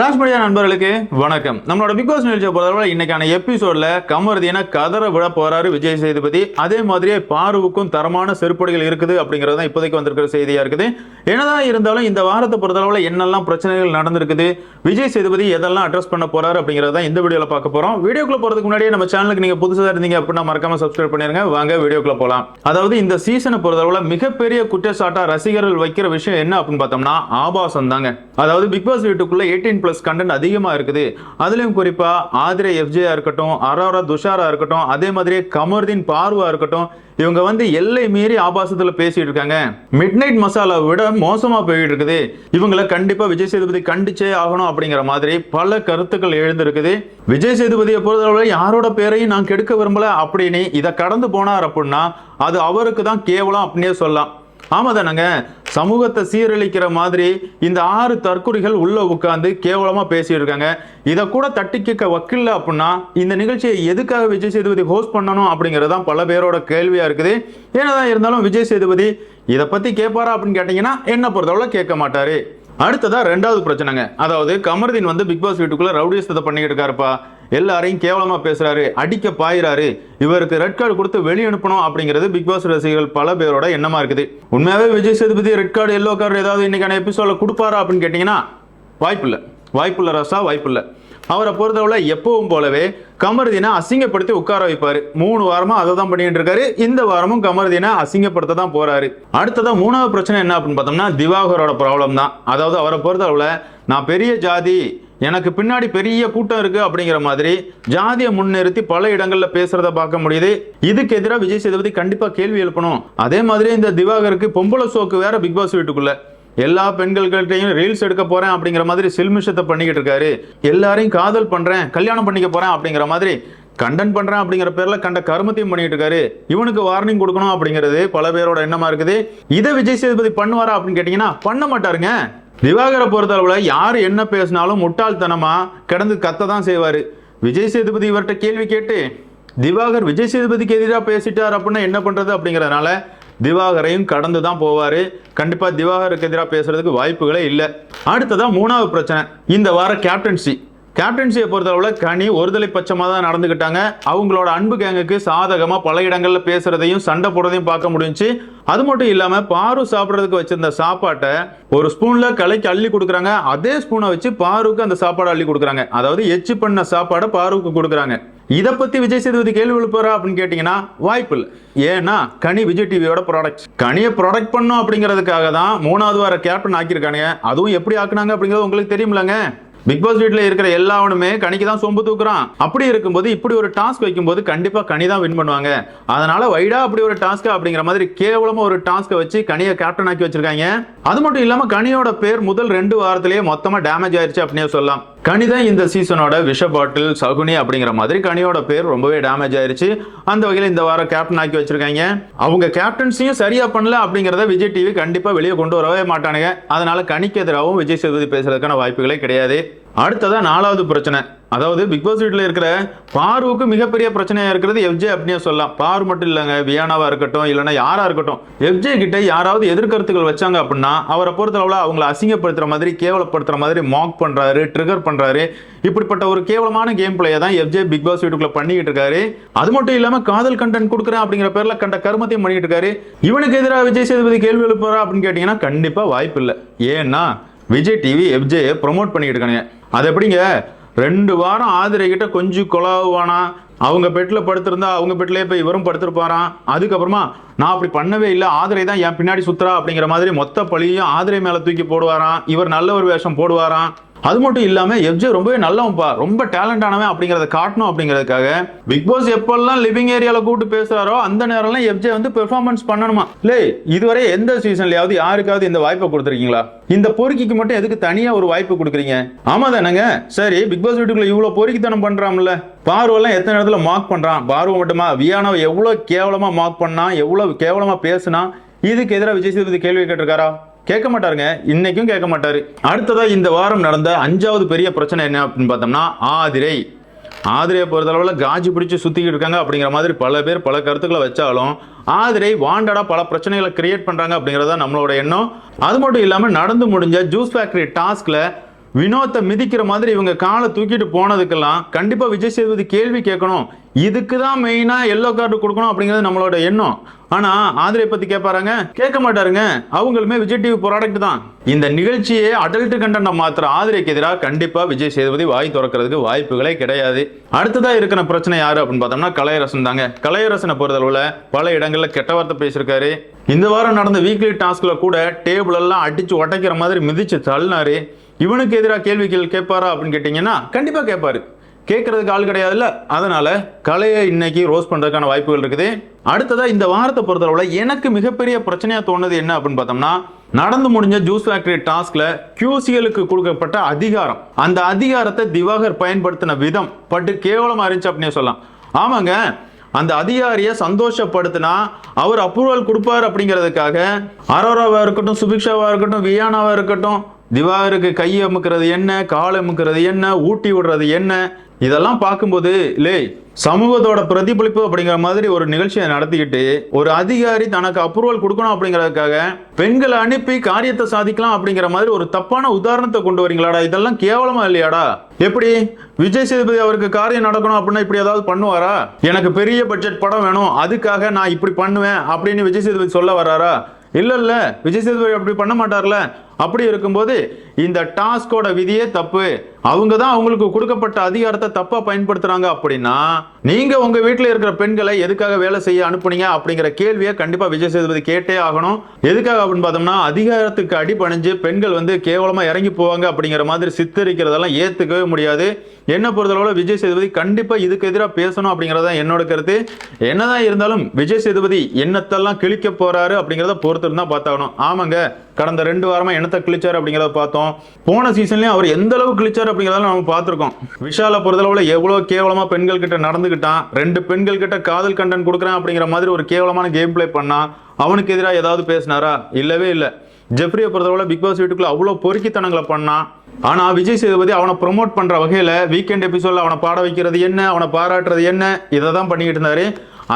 ராஜ்படியா நண்பர்களுக்கு வணக்கம். நம்மளோட பிக் பாஸ் நிகழ்ச்சியை பொறுத்தவரை இன்னைக்கான எபிசோட்ல கமர்தினா கதற விட போறாரு விஜய் சேதுபதி. அதே மாதிரியே பாருவுக்கும் தரமான செருப்படிகள் இருக்குது அப்படிங்கிறது தான் இப்போதைக்கு வந்திருக்கிற செய்தியா இருக்குது. என்னதான் இருந்தாலும் இந்த வாரத்தை பொறுத்தளவில் என்னெல்லாம் பிரச்சனைகள் நடந்திருக்குது விஜய் சேதுபதி எதெல்லாம் அட்ரஸ் பண்ண போறாரு அப்படிங்கறத தான் இந்த வீடியோவில் பார்க்க போறோம். வீடியோக்குள்ள போறதுக்கு முன்னாடியே நம்ம சேனலுக்கு நீங்க புதுசாக இருந்தீங்க அப்படின்னா மறக்காம சப்ஸ்கிரைப் பண்ணிருங்க. வாங்க வீடியோக்குள்ள போலாம். அதாவது இந்த சீசனை பொறுத்தளவில் மிகப்பெரிய குற்றச்சாட்டா ரசிகர்கள் வைக்கிற விஷயம் என்ன அப்படின்னு பார்த்தோம்னா ஆபாசம் தாங்க. அதாவது பிக் பாஸ் வீட்டுக்குள்ள எயிட்டீன் ப்ளஸ் கண்டென்ட் அதிகமா இருக்குது. அதுலயும் குறிப்பா ஆதிரை எஃப்ஜேயா இருக்கட்டும் அரோரா துஷாரா இருக்கட்டும் அதே மாதிரி கமர்தீன் பார்வா இருக்கட்டும் இவங்க வந்து எல்லை மீறி ஆபாசத்துல பேசிட்டு இருக்காங்க. மிட் நைட் மசாலா விட மோசமா போயிட்டு இருக்குது. இவங்களை கண்டிப்பா விஜய் சேதுபதி கண்டிச்சே ஆகணும் அப்படிங்கிற மாதிரி பல கருத்துக்கள் எழுந்திருக்குது. விஜய் சேதுபதியை பொறுத்தளவில் யாரோட பேரையும் நான் கெடுக்க விரும்பல அப்படின்னு இதை கடந்து போனார் அப்படின்னா அது அவருக்கு தான் கேவலம் அப்படின்னே சொல்லலாம். ஆமாதானங்க. சமூகத்தை சீரழிக்கிற மாதிரி இந்த ஆறு தற்கொலைகள் உள்ள உட்காந்து கேவலமா பேசியிருக்காங்க. இதை கூட தட்டி கேட்க வக்கில்ல அப்படின்னா இந்த நிகழ்ச்சியை எதுக்காக விஜய் சேதுபதி ஹோஸ்ட் பண்ணணும் அப்படிங்கிறது தான் பல பேரோட கேள்வியா இருக்குது. என்னதான் இருந்தாலும் விஜய் சேதுபதி இதை பத்தி கேட்பாரா அப்படின்னு கேட்டீங்கன்னா என்ன பொறுத்தவரை கேட்க மாட்டாரு. அடுத்ததாக ரெண்டாவது பிரச்சனைங்க. அதாவது கமர்தீன் வந்து பிக் பாஸ் வீட்டுக்குள்ள ரவுடியஸ்தத்தை பண்ணிக்கிட்டு இருக்காருப்பா. எல்லாரையும் கேவலமாக பேசுகிறாரு அடிக்க பாயிறாரு. இவருக்கு ரெட் கார்டு கொடுத்து வெளியே அனுப்பணும் அப்படிங்கிறது பிக் பாஸ் ரசிகர்கள் பல பேரோட எண்ணமாக இருக்குது. உண்மையாகவே Vijay Sethupathi red card yellow card ஏதாவது இன்னைக்கான எபிசோடில் கொடுப்பாரா அப்படின்னு கேட்டிங்கன்னா வாய்ப்பில்லை. வாய்ப்புள்ள ரசா வாய்ப்பில்லை. அவரை பொறுத்தவரை எப்பவும் போலவே கமருதீனை அசிங்கப்படுத்தி உட்கார வைப்பார். மூணு வாரமா அதை தான் பண்ணிட்டு இருக்காரு. இந்த வாரமும் கமருதீனை அசிங்கப்படுத்த தான் போறாரு. அடுத்ததான் மூணாவது பிரச்சனை என்ன அப்படின்னு பார்த்தோம்னா திவாகரோட ப்ராப்ளம் தான். அதாவது அவரை பொறுத்தளவுல நான் பெரிய ஜாதி எனக்கு பின்னாடி பெரிய கூட்டம் இருக்கு அப்படிங்கிற மாதிரி ஜாதியை முன்னிறுத்தி பல இடங்கள்ல பேசுறத பார்க்க முடியுது. இதுக்கு எதிராக விஜய் சேதுபதி கண்டிப்பா கேள்வி எழுப்பணும். அதே மாதிரி இந்த திவாகருக்கு பொம்பளை சோக்கு வேற பிக் பாஸ் வீட்டுக்குள்ள. எல்லா பெண்கள்கிட்டையும் ரீல்ஸ் எடுக்க போறேன் அப்படிங்கிற மாதிரி சில்மிஷத்தை பண்ணிக்கிட்டு இருக்காரு. எல்லாரையும் காதல் பண்றேன் கல்யாணம் பண்ணிக்க போறேன் அப்படிங்கிற மாதிரி கண்டன் பண்றேன் அப்படிங்கிற பேர்ல கண்ட கருமத்தையும் பண்ணிட்டு இருக்காரு. இவனுக்கு வார்னிங் கொடுக்கணும் அப்படிங்கிறது பல பேரோட எண்ணமா இருக்குது. இதை விஜய் சேதுபதி பண்ணுவாரா அப்படின்னு கேட்டீங்கன்னா பண்ண மாட்டாருங்க. திவாகரை பொறுத்தளவில் யார் என்ன பேசினாலும் முட்டாள்தனமா கிடந்து கத்த தான் செய்வார். விஜய் சேதுபதி இவர்கிட்ட கேள்வி கேட்டு திவாகர் விஜய் சேதுபதிக்கு எதிராக பேசிட்டார் அப்படின்னா என்ன பண்ணுறது அப்படிங்கறதுனால திவாகரையும் கடந்து தான் போவார். கண்டிப்பாக திவாகருக்கு எதிராக பேசுறதுக்கு வாய்ப்புகளே இல்லை. அடுத்ததான் மூணாவது பிரச்சனை. இந்த வார கேப்டன்சி கேப்டன்சியை பொறுத்தளவில் கனி ஒருதலை பட்சமாக தான் நடந்துக்கிட்டாங்க அவங்களோட அன்பு கேங்குக்கு சாதகமாக பல இடங்களில் பேசுறதையும் சண்டை போடுறதையும் பார்க்க முடிஞ்சுச்சு. அது மட்டும் இல்லாமல் பாரு சாப்பிட்றதுக்கு வச்சிருந்த சாப்பாட்டை ஒரு ஸ்பூனில் கலைக்கு அள்ளி கொடுக்குறாங்க. அதே ஸ்பூனை வச்சு பாருக்கு அந்த சாப்பாடை அள்ளி கொடுக்குறாங்க. அதாவது எச்சு பண்ண சாப்பாடை பாருக்கு கொடுக்குறாங்க. இதை பத்தி விஜய் சேதுபதி கேள்வி எழுப்புறா அப்படின்னு கேட்டீங்கன்னா வாய்ப்பு இல்லை. ஏன்னா கனி விஜய் டிவியோட ப்ராடக்ட் கனியை ப்ராடக்ட் பண்ணும் அப்படிங்கிறதுக்காக தான் மூணாவது வார கேப்டன் ஆக்கியிருக்கானுங்க. அதுவும் எப்படி ஆக்குனாங்க அப்படிங்கிறது உங்களுக்கு தெரியுமில்லங்க பிக் பாஸ் வீட்டில் இருக்கிற எல்லாவனுமே கணிக்கு தான் சொம்பு தூக்குறான். அப்படி இருக்கும்போது இப்படி ஒரு டாஸ்க் வைக்கும்போது கண்டிப்பாக கனி தான் வின் பண்ணுவாங்க. அதனால வைடா அப்படி ஒரு டாஸ்க் அப்படிங்கிற மாதிரி கேவலமாக ஒரு டாஸ்க்கை வச்சு கனியை கேப்டன் ஆக்கி வச்சிருக்காங்க. அது மட்டும் இல்லாமல் கனியோட பேர் முதல் ரெண்டு வாரத்திலேயே மொத்தமாக டேமேஜ் ஆயிடுச்சு அப்படின்னே சொல்லலாம். கனிதான் இந்த சீசனோட விஷ பாட்டில் சகுனி அப்படிங்கிற மாதிரி கனியோட பேர் ரொம்பவே டேமேஜ் ஆயிருச்சு. அந்த வகையில் இந்த வாரம் கேப்டன் ஆக்கி வச்சிருக்காங்க. அவங்க கேப்டன்ஸையும் சரியா பண்ணல அப்படிங்கிறத விஜய் டிவி கண்டிப்பா வெளியே கொண்டு வரவே மாட்டானுங்க. அதனால கனிக்கு எதிராகவும் விஜய் சேதுபதி பேசுறதுக்கான வாய்ப்புகளே கிடையாது. அடுத்ததான் நாலாவது பிரச்சனை. அதாவது பிக் பாஸ் வீட்டில் இருக்கிற பாருவுக்கு மிகப்பெரிய பிரச்சனையாக இருக்கிறது எஃப்ஜே அப்படியே சொல்லலாம். பாரு மட்டும் இல்லைங்க வியானாவாக இருக்கட்டும் இல்லைன்னா யாராக இருக்கட்டும். எஃப்ஜே கிட்ட யாராவது எதிர்கருத்துக்கள் வச்சாங்க அப்படின்னா அவரை பொறுத்தளவில் அவங்கள அசிங்கப்படுத்துற மாதிரி கேவலப்படுத்துகிற மாதிரி மாக் பண்ணுறாரு ட்ரிகர் பண்ணுறாரு இப்படிப்பட்ட ஒரு கேவலமான கேம் பிளேயை தான் எஃப்ஜே பிக் பாஸ் வீட்டுக்குள்ள பண்ணிக்கிட்டு இருக்காரு. அது மட்டும் இல்லாமல் காதல் கண்டென்ட் கொடுக்குறேன் அப்படிங்கிற பேரில் கண்ட கருமத்தையும் பண்ணிக்கிட்டு இருக்காரு. இவனுக்கு எதிராக விஜய் சேதுபதி கேள்வி எழுப்புறா அப்படின்னு கேட்டிங்கன்னா கண்டிப்பாக வாய்ப்பு இல்லை ஏன்னா விஜய் டிவி எஃப்ஜேயை ப்ரொமோட் பண்ணிட்டு இருக்கானுங்க அது எப்படிங்க? ரெண்டு வாரம் ஆதிரை கிட்ட கொஞ்சம் கொலாவானா அவங்க பெட்டில் படுத்திருந்தா அவங்க பெட்டிலே போய் இவரும் படுத்திருப்பாராம் அதுக்கப்புறமா நான் அப்படி பண்ணவே இல்லை. ஆதிரை தான் என் பின்னாடி சுத்துறா அப்படிங்கிற மாதிரி மொத்த பழியும் ஆதிரை மேலே தூக்கி போடுவாராம். இவர் நல்ல ஒரு வேஷம் போடுவாராம். அது மட்டும் இல்லாமல் எஃப்ஜே ரொம்பவே நல்லவன்ப்பா ரொம்ப டேலண்ட் ஆனவன் காட்டணும் அப்படிங்கிறதுக்காக பிக் பாஸ் எப்பெல்லாம் லிவிங் ஏரியால கூப்பிட்டு பேசுறாரோ அந்த நேரம்லாம் எஃப்ஜே வந்து பெர்ஃபார்மன்ஸ் பண்ணணுமா? இல்லை இதுவரை எந்த சீசன்லயாவது யாருக்காவது இந்த வாய்ப்பை கொடுத்துருக்கீங்களா? இந்த பொறுக்கிக்கு மட்டும் எதுக்கு தனியா ஒரு வாய்ப்பு கொடுக்குறீங்க? ஆமா தானேங்க. சரி பிக் பாஸ் வீட்டுக்குள்ள இவ்வளவு பொறுக்கித்தனம் பண்றான்ல. பார்வெல்லாம் எத்தனை இடத்துல மார்க் பண்றான்? பார்வை மட்டுமா? வியானாவை எவ்வளவு கேவலமா மார்க் பண்ணா எவ்வளவு கேவலமா பேசுனா இதுக்கு எதிராக விஜய் சேதுபதி கேள்வி கேட்டிருக்காரா? கேட்க மாட்டாருங்க. இன்னைக்கும் கேட்க மாட்டாரு. அடுத்ததா இந்த வாரம் நடந்த அஞ்சாவது பெரிய பிரச்சனை என்ன அப்படின்னு பார்த்தோம்னா ஆதிரை. ஆதிரையை பொறுத்தளவில் காஜி பிடிச்சி சுற்றிக்கிட்டு இருக்காங்க அப்படிங்கிற மாதிரி பல பேர் பல கருத்துக்களை வச்சாலும் ஆதிரை வாண்டடாக பல பிரச்சனைகளை கிரியேட் பண்ணுறாங்க அப்படிங்கிறதா நம்மளோட எண்ணம். அது மட்டும் இல்லாமல் நடந்து முடிஞ்ச ஜூஸ் ஃபேக்டரி டாஸ்கில் வினோத்தை மிதிக்கிற மாதிரி இவங்க காலை தூக்கிட்டு போனதுக்கெல்லாம் கண்டிப்பாக விஜய் சேதுபதி கேள்வி கேட்கணும். இதுக்கு தான் மெயினாக எல்லோ கார்டு கொடுக்கணும் அப்படிங்கிறது நம்மளோட எண்ணம். ஆனால் ஆதிரை பற்றி கேட்பாருங்க கேட்க மாட்டாருங்க. அவங்களுமே விஜய் டிவி ப்ராடக்ட் தான். இந்த நிகழ்ச்சியை அடல்ட் கண்டன மாத்திர ஆதிரைக்கு எதிராக கண்டிப்பாக விஜய் சேதுபதி வாய் திறக்கிறதுக்கு வாய்ப்புகளே கிடையாது. அடுத்ததாக இருக்கிற பிரச்சனை யாரு அப்படின்னு பார்த்தோம்னா கலையரசன் தாங்க. கலையரசனை பொறுத்தளவில் பல இடங்களில் கெட்ட வார்த்தை பேசியிருக்காரு. இந்த வாரம் நடந்த வீக்லி டாஸ்கில் கூட டேபிள் எல்லாம் அடித்து உடைக்கிற மாதிரி மிதிச்சு தள்ளினாரு. இவனுக்கு எதிராக கேள்விகள் கேட்பாரா அப்படின்னு கேட்டிங்கன்னா கண்டிப்பாக கேட்பாரு. கேட்கறதுக்கு ஆள் கிடையாதுல்ல? அதனால கலையை இன்னைக்கு ரோஸ் பண்றதுக்கான வாய்ப்புகள் இருக்குது. அடுத்ததாக இந்த வாரத்தை பொறுத்தளவுல எனக்கு மிகப்பெரிய பிரச்சனையாக தோணுது என்ன அப்படின்னு பார்த்தோம்னா நடந்து முடிஞ்ச ஜூஸ் ஃபேக்டரி டாஸ்க்ல கியூசிகளுக்கு கொடுக்கப்பட்ட அதிகாரம். அந்த அதிகாரத்தை திவாகர் பயன்படுத்தின விதம் பட்டு கேவலமாக இருந்துச்சு அப்படின்னு சொல்லலாம். ஆமாங்க அந்த அதிகாரியை சந்தோஷப்படுத்தினா அவர் அப்ரூவல் கொடுப்பார் அப்படிங்கிறதுக்காக அரோராவா இருக்கட்டும் சுபிக்ஷாவா இருக்கட்டும் வியானாவா இருக்கட்டும் திவாகருக்கு கை அமுக்கிறது என்ன கால் அமுக்கிறது என்ன ஊட்டி விடுறது என்ன இதெல்லாம் பார்க்கும்போது லே சமூகத்தோட பிரதிபலிப்பு அப்படிங்கிற மாதிரி ஒரு நிகழ்ச்சியை நடத்திக்கிட்டு ஒரு அதிகாரி தனக்கு அப்ரூவல் கொடுக்கணும் அப்படிங்கிறதுக்காக பெண்களை அனுப்பி காரியத்தை சாதிக்கலாம் அப்படிங்கிற மாதிரி ஒரு தப்பான உதாரணத்தை கொண்டு வரீங்களாடா? இதெல்லாம் கேவலமா இல்லையாடா? எப்படி? விஜய் சேதுபதி அவருக்கு காரியம் நடக்கணும் அப்படின்னா இப்படி ஏதாவது பண்ணுவாரா? எனக்கு பெரிய பட்ஜெட் படம் வேணும் அதுக்காக நான் இப்படி பண்ணுவேன் அப்படின்னு விஜய் சேதுபதி சொல்ல வராரா? இல்ல இல்ல விஜய் சேதுபதி அப்படி பண்ண மாட்டார்ல. அப்படி இருக்கும்போது இந்த டாஸ்கோட விதியே தப்பு. அவங்க தான் அவங்களுக்கு கொடுக்கப்பட்ட அதிகாரத்தை தப்பா பயன்படுத்துறாங்க அப்படின்னா நீங்க உங்க வீட்டில் இருக்கிற பெண்களை எதுக்காக வேலை செய்ய அனுப்புனீங்க அப்படிங்கிற கேள்வியை கண்டிப்பா விஜய் சேதுபதி கேட்டே ஆகணும். எதுக்காக அப்படின்னு பார்த்தோம்னா அதிகாரத்துக்கு அடிபணிஞ்சு பெண்கள் வந்து கேவலமா இறங்கி போவாங்க அப்படிங்கிற மாதிரி சித்தரிக்கிறதெல்லாம் ஏத்துக்கவே முடியாது. என்ன பொறுத்தளவுல விஜய் சேதுபதி கண்டிப்பா இதுக்கு எதிராக பேசணும் அப்படிங்கறத என்னோட கருத்து. என்னதான் இருந்தாலும் விஜய் சேதுபதி என்னத்தெல்லாம் கிழிக்க போறாரு அப்படிங்கிறத பொறுத்து தான் பார்த்தாகணும். ஆமாங்க கடந்த ரெண்டு வாரமா என்னத்தை கிழிச்சாரு அப்படிங்கிறத பார்த்தோம். போன சீசன்லயும் அவர் எந்த அளவு கிழிச்சாரு அப்படிங்கிறத நம்ம பார்த்துருக்கோம். விஷால பொறுத்தளவுல எவ்வளவு கேவலமா பெண்கள் கிட்ட நடந்துகிட்டான். ரெண்டு பெண்கள் கிட்ட காதல் கண்டன் கொடுக்குறேன் அப்படிங்கிற மாதிரி ஒரு கேவலமான கேம் ப்ளே பண்ணா அவனுக்கு எதிராக ஏதாவது பேசினாரா? இல்லவே இல்லை. ஜெஃப்ரியை பொறுத்தளவுல பிக் பாஸ் வீட்டுக்குள்ள அவ்வளோ பொறுக்கித்தனங்களை பண்ணான். ஆனா விஜய் சேதுபதி அவனை ப்ரொமோட் பண்ற வகையில வீக்கெண்ட் எபிசோட்ல அவனை பாட வைக்கிறது என்ன? அவனை பாராட்டுறது என்ன? இதை தான் பண்ணிக்கிட்டு இருந்தாரு.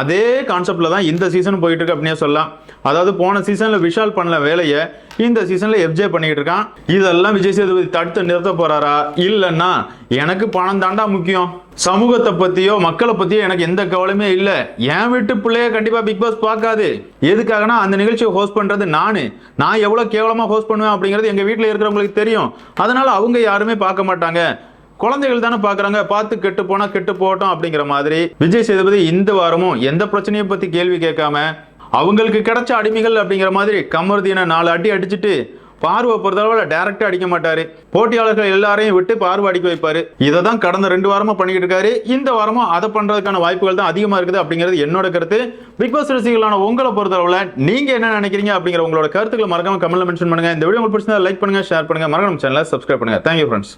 அதே கான்செப்டில் தான் இந்த சீசன் போயிட்டு இருக்கு அப்படின்னே சொல்லலாம். அதாவது போன சீசன்ல விஷால் பண்ணல வேலையை இந்த சீசன்ல எஃப்ஜே பண்ணிக்கிட்டு இருக்கான். இதெல்லாம் விஜய் சேதுபதி தடுத்து நிறுத்த போறாரா? இல்லைன்னா எனக்கு பணம் தாண்டா முக்கியம். சமூகத்தை பத்தியோ மக்களை பத்தியோ எனக்கு எந்த கவலையுமே இல்ல. என் வீட்டு பிள்ளைய கண்டிப்பா பிக் பாஸ் பார்க்காது. எதுக்காகனா அந்த நிகழ்ச்சியை ஹோஸ்ட் பண்றது நானு. நான் எவ்வளவு கேவலமா ஹோஸ்ட் பண்ணுவேன் அப்படிங்கிறது எங்க வீட்டுல இருக்கிறவங்களுக்கு தெரியும். அதனால அவங்க யாருமே பார்க்க மாட்டாங்க. குழந்தைகள் தானே பாக்குறாங்க பார்த்து கெட்டு போனா கெட்டு போகட்டும் அப்படிங்கிற மாதிரி விஜய் சேதுபதி இந்த வாரமும் எந்த பிரச்சனையை பத்தி கேள்வி கேட்காம அவங்களுக்கு கிடைச்ச அடிமைகள் அப்படிங்கிற மாதிரி கமருதீனை நாலு அடி அடிச்சுட்டு பார்வை பொறுத்தளவில் டைரக்டா அடிக்க மாட்டாரு. போட்டியாளர்கள் எல்லாரையும் விட்டு பார்வை அடிக்க வைப்பாரு. இதை தான் கடந்த ரெண்டு வாரமா பண்ணிக்கிட்டு இருக்காரு. இந்த வாரமும் அதை பண்றதுக்கான வாய்ப்புகள் தான் அதிகமா இருக்குது அப்படிங்கிறது என்னோட கருத்து. பிக் பாஸ் ரசிகர்களான உங்களை பொறுத்தளவில் நீங்க என்ன நினைக்கிறீங்க அப்படிங்கிற உங்களோட கருத்துக்களை மறக்காம கமெண்ட்ல மென்ஷன் பண்ணுங்க. இந்த வீடியோ உங்களுக்கு பிடிச்சதா லைக் பண்ணுங்க ஷேர் பண்ணுங்க. மறக்காம சேனலை சப்ஸ்கிரைப் பண்ணுங்க. Thank you friends